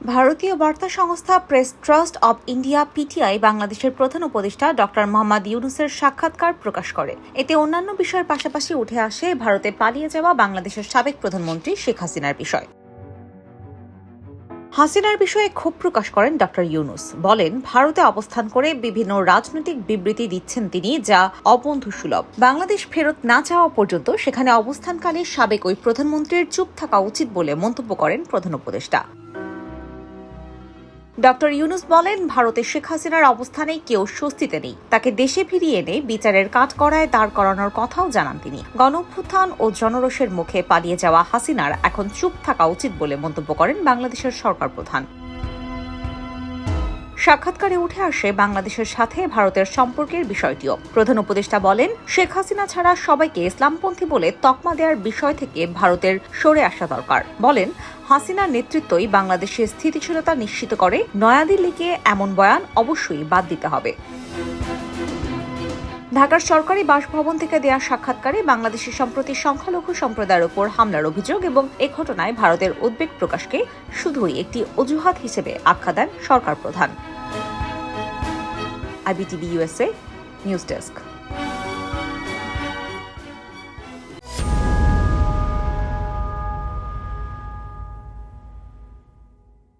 ভারতীয় বার্তা সংস্থা Press Trust of India PTI বাংলাদেশের প্রধান উপদেষ্টা ডক্টর মোহাম্মদ ইউনুসের সাক্ষাৎকার প্রকাশ করে। এতে অন্যান্য বিষয়ের পাশাপাশি উঠে আসে ভারতে পালিয়ে যাওয়া বাংলাদেশের সাবেক প্রধানমন্ত্রী শেখ হাসিনার বিষয়। হাসিনার বিষয়ে ক্ষোভ প্রকাশ করেন ডক্টর ইউনুস। বলেন, ভারতে অবস্থান করে বিভিন্ন রাজনৈতিক বিবৃতি দিচ্ছেন তিনি যা অবন্ধুসুলভ। বাংলাদেশ ফেরত না যাওয়া পর্যন্ত সেখানে অবস্থানকালে সাবেক ওই প্রধানমন্ত্রীর চুপ থাকা উচিত বলে মন্তব্য করেন প্রধান উপদেষ্টা। ডক্টর ইউনুস বলেন, ভারতে শেখ হাসিনার অবস্থানে কেউ স্বস্তিতে নেই। তাকে দেশে ফিরিয়ে এনে বিচারের কাঠকড়ায় দাঁড় করানোর কথাও জানান তিনি। গণঅভ্যুত্থান ও জনরোষের মুখে পালিয়ে যাওয়া হাসিনার এখন চুপ থাকা উচিত বলে মন্তব্য করেন বাংলাদেশের সরকার প্রধান। সাক্ষাৎকারে উঠে আসে বাংলাদেশের সাথে ভারতের সম্পর্কের বিষয়টিও। প্রধান উপদেষ্টা বলেন, শেখ হাসিনা ছাড়া সবাইকে ইসলামপন্থী বলে তকমা দেওয়ার বিষয় থেকে ভারতের সরে আসা দরকার। বলেন, হাসিনার নেতৃত্বই বাংলাদেশের স্থিতিশীলতা নিশ্চিত করে, নয়াদিল্লিকে এমন বয়ান অবশ্যই বাদ দিতে হবে। ঢাকার সরকারি বাসভবন থেকে দেয়া সাক্ষাৎকারে বাংলাদেশের সম্প্রতি সংখ্যালঘু সম্প্রদায়ের ওপর হামলার অভিযোগ এবং এ ঘটনায় ভারতের উদ্বেগ প্রকাশকে শুধুই একটি অজুহাত হিসেবে আখ্যা দেন সরকার প্রধান। IBTV USA news desk.